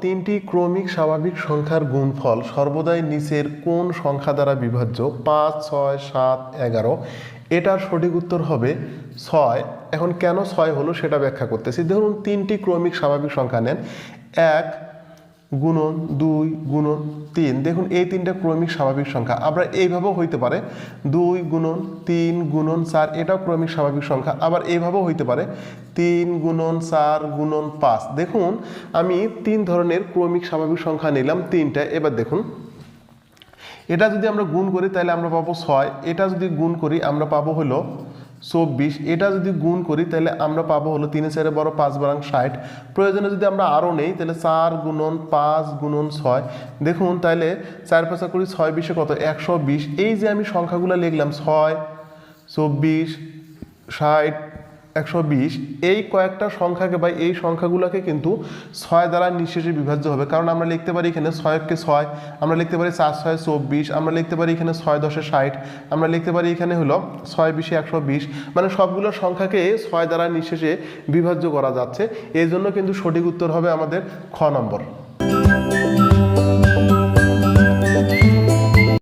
তিনটি ক্রমিক স্বাভাবিক সংখ্যার গুণফল সর্বদাই নিচের কোন সংখ্যা দ্বারা বিভাজ্য? পাঁচ, ছয়, সাত, এগারো। এটার সঠিক উত্তর হবে ছয়। এখন কেন ছয় হলো সেটা ব্যাখ্যা করতেছি। ধরুন তিনটি ক্রমিক স্বাভাবিক সংখ্যা নেন। এক গুণন দুই গুণন তিন। দেখুন, এই তিনটা ক্রমিক স্বাভাবিক সংখ্যা। আবার এইভাবেও হইতে পারে। দুই গুণন তিন গুণন চার, এটাও ক্রমিক স্বাভাবিক সংখ্যা। আবার এইভাবেও হইতে পারে। তিন গুণন চার গুণন পাঁচ। দেখুন, আমি তিন ধরনের ক্রমিক স্বাভাবিক সংখ্যা নিলাম, তিনটা। এবার দেখুন, এটা যদি আমরা গুণ করি, তাহলে আমরা পাবো ছয়। এটা যদি গুণ করি, আমরা পাবো হলো চব্বিশ এটা যদি গুণ করি, তাহলে আমরা পাবো হলো তিন চারে বড় পাঁচ বারাং ষাট। প্রয়োজনে যদি আমরা আরও নেই, তাহলে চার গুণন পাঁচ গুণন ছয়। দেখুন, তাহলে চার পাঁচা করি ছয় বিশে কত? একশো বিশ। এই যে আমি সংখ্যাগুলো লিখলাম, ছয়, চব্বিশ, ষাট একশো বিশ, এই কয়েকটা সংখ্যাকে বা এই সংখ্যাগুলোকে কিন্তু ছয় দ্বারা নিঃশেষে বিভাজ্য হবে। কারণ আমরা লিখতে পারি এখানে ছয়কে ছয়, আমরা লিখতে পারি চার, ছয়, চব্বিশ, আমরা লিখতে পারি এখানে ছয়, দশে ষাট, আমরা লিখতে পারি এখানে হলো ছয়, বিশে একশো বিশ। মানে সবগুলো সংখ্যাকে ছয় দ্বারা নিঃশেষে বিভাজ্য করা যাচ্ছে। এই জন্য কিন্তু সঠিক উত্তর হবে আমাদের খ নম্বর।